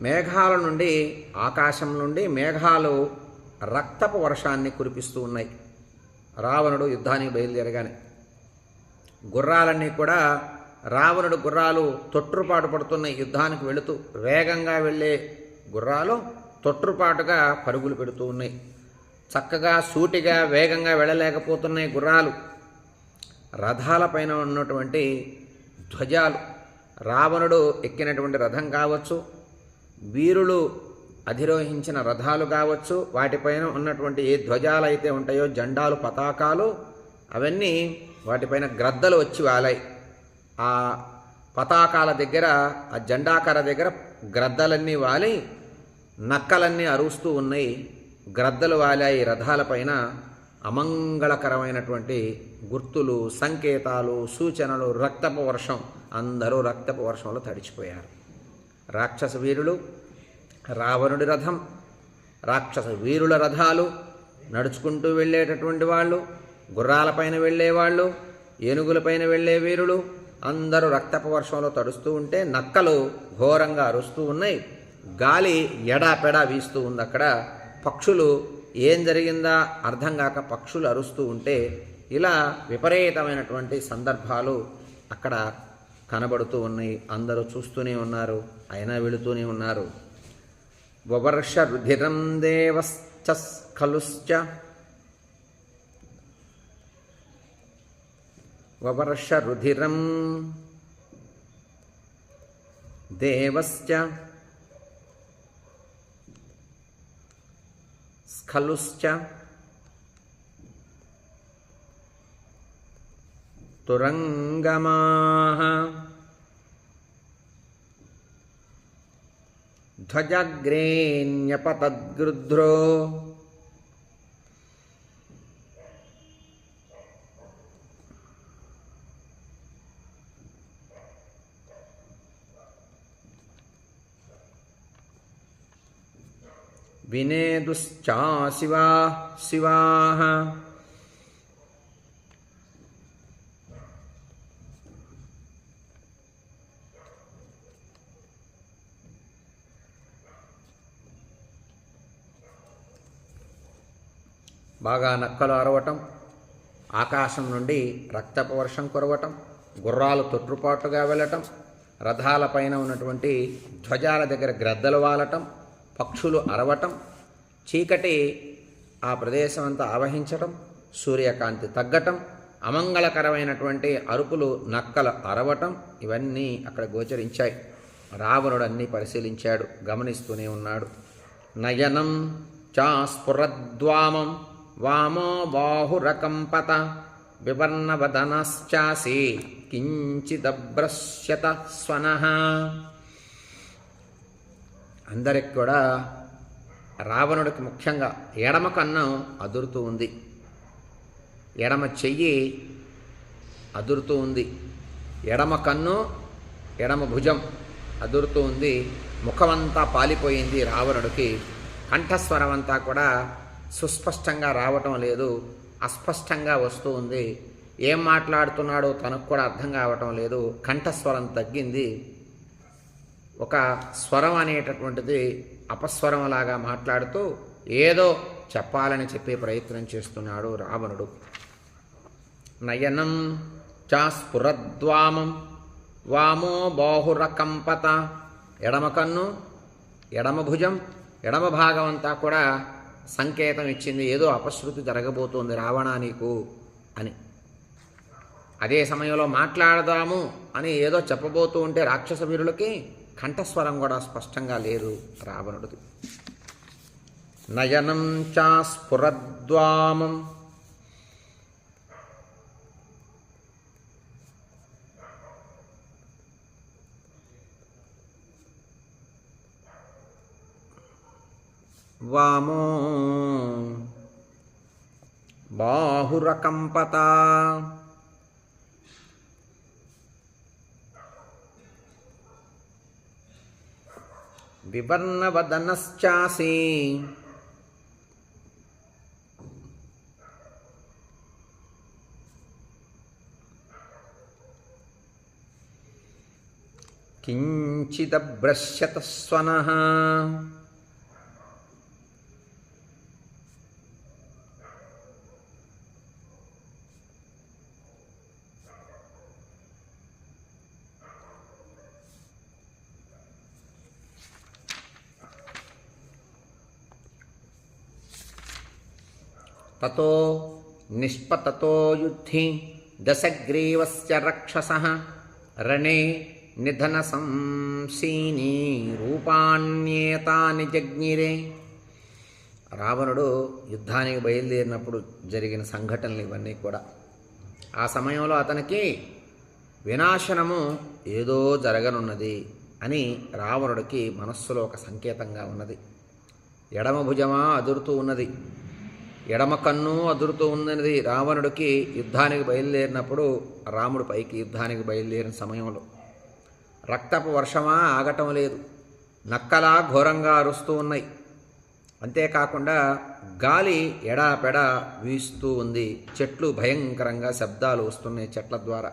మేఘాల నుండి ఆకాశం నుండి మేఘాలు రక్తపు వర్షాన్ని కురిపిస్తూ ఉన్నాయి. రావణుడు యుద్ధానికి బయలుదేరగానే. గుర్రాలన్నీ కూడా రావణుడు గుర్రాలు తొట్టుపాటు పడుతున్నాయి యుద్ధానికి వెళుతూ వేగంగా వెళ్ళే గుర్రాలు తొట్టుపాటుగా పరుగులు పెడుతూ ఉన్నాయి. చక్కగా సూటిగా వేగంగా వెళ్ళలేకపోతున్నాయి గుర్రాలు. రథాలపైన ఉన్నటువంటి ధ్వజాలు. రావణుడు ఎక్కినటువంటి రథం కావచ్చు వీరులు అధిరోహించిన రథాలు కావచ్చు వాటిపైన ఉన్నటువంటి ఏ ధ్వజాలు అయితే ఉంటాయో జెండాలు పతాకాలు అవన్నీ వాటిపైన గ్రద్దలు వచ్చి వాలాయి. ఆ పతాకాల దగ్గర ఆ జెండాకర దగ్గర గ్రద్దలన్నీ వాలి నక్కలన్నీ అరుస్తూ ఉన్నాయి. గ్రద్దలు వాలాయి రథాలపైన అమంగళకరమైనటువంటి గుర్తులు సంకేతాలు సూచనలు రక్తపు వర్షం. అందరూ రక్తపు వర్షంలో తడిచిపోయారు. రాక్షస వీరులు రావణుడి రథం రాక్షస వీరుల రథాలు నడుచుకుంటూ వెళ్ళేటటువంటి వాళ్ళు గుర్రాలపైన వెళ్ళేవాళ్ళు ఏనుగులపైన వెళ్ళే వీరులు అందరూ రక్తపు వర్షంలో తడుస్తూ ఉంటే నక్కలు ఘోరంగా అరుస్తూ ఉన్నాయి. గాలి ఎడాపెడా వీస్తూ ఉంది అక్కడ. పక్షులు ఏం జరిగిందా అర్థం కాక పక్షులు అరుస్తూ ఉంటే ఇలా విపరీతమైనటువంటి సందర్భాలు అక్కడ కనబడుతూ ఉన్నాయి. అందరూ చూస్తూనే ఉన్నారు. అయినా వెళుతూనే ఉన్నారు. వవర్ష రుధిరం దేవశ్చలుశ్చ వవర్ష రుధిరం దేవశ్చ స్ఖలుశ్చ तुरङ्गमाः ध्वजग्रेण्यपतद्गृध्रो विनेदुश्चा शिवा शिवाः బాగా నక్కలు అరవటం ఆకాశం నుండి రక్తపు వర్షం కురవటం గుర్రాలు తొట్టుపాటుగా వెళ్ళటం రథాలపైన ఉన్నటువంటి ధ్వజాల దగ్గర గ్రద్దలు వాలటం పక్షులు అరవటం చీకటి ఆ ప్రదేశం అంతా ఆవహించటం సూర్యకాంతి తగ్గటం అమంగళకరమైనటువంటి అరుపులు నక్కలు అరవటం ఇవన్నీ అక్కడ గోచరించాయి. రావణుడు అన్నీ పరిశీలించాడు గమనిస్తూనే ఉన్నాడు. నయనం చాస్ఫురద్వామం వామో బాహురకంపత వివర్ణవదనశ్చాసి కించిదభ్రశ్యత స్వనః. అందరికి కూడా రావణుడికి ముఖ్యంగా ఎడమ కన్నం అదురుతూ ఉంది. ఎడమ చెయ్యి అదురుతూ ఉంది. ఎడమ కన్ను ఎడమ భుజం అదురుతూ ఉంది. ముఖమంతా పాలిపోయింది రావణుడికి. కంఠస్వరం అంతా కూడా సుస్పష్టంగా రావటం లేదు. అస్పష్టంగా వస్తూ ఉంది ఏం మాట్లాడుతున్నాడో తనకు కూడా అర్థం కావటం లేదు. కంఠస్వరం తగ్గింది. ఒక స్వరం అనేటటువంటిది అపస్వరంలాగా మాట్లాడుతూ ఏదో చెప్పాలని చెప్పే ప్రయత్నం చేస్తున్నాడు రావణుడు. నయనం చాస్ఫురద్వామం వామో బాహురకంపత ఎడమ కన్ను ఎడమ భుజం ఎడమ భాగం అంతా కూడా సంకేతం ఇచ్చింది ఏదో అపశృతి జరగబోతోంది రావణా నీకు అని. అదే సమయంలో మాట్లాడదాము అని ఏదో చెప్పబోతూ ఉంటే రాక్షస వీరులకి కంఠస్వరం కూడా స్పష్టంగా లేదు రావణుడిది. నయనం చాస్ఫురద్వామం వామో బాహురకంపత. వివర్ణవదనశ్చాసి. కించిదభ్రశ్యత స్వనః తతో నిష్పతతో యుద్ధి దశగ్రీవస్య రక్షస రణే నిధన సంసీని రూపాణ్యేతాని జగ్నిరే రావణుడు యుద్ధానికి బయలుదేరినప్పుడు జరిగిన సంఘటనలు ఇవన్నీ కూడా। ఆ సమయంలో అతనికి వినాశనము ఏదో జరగనున్నది అని రావణుడికి మనస్సులో ఒక సంకేతంగా ఉన్నది। ఎడమ భుజమా అదురుతూ ఉన్నది। ఎడమ కన్ను అదురుతూ ఉన్నది రావణుడికి యుద్ధానికి బయలుదేరినప్పుడు రాముడు పైకి యుద్ధానికి బయలుదేరిన సమయంలో. రక్తపు వర్షమా ఆగటం లేదు. నక్కలా ఘోరంగా అరుస్తూ ఉన్నాయి. అంతేకాకుండా గాలి ఎడాపెడా వీస్తూ ఉంది. చెట్లు భయంకరంగా శబ్దాలు వస్తున్నాయి చెట్ల ద్వారా.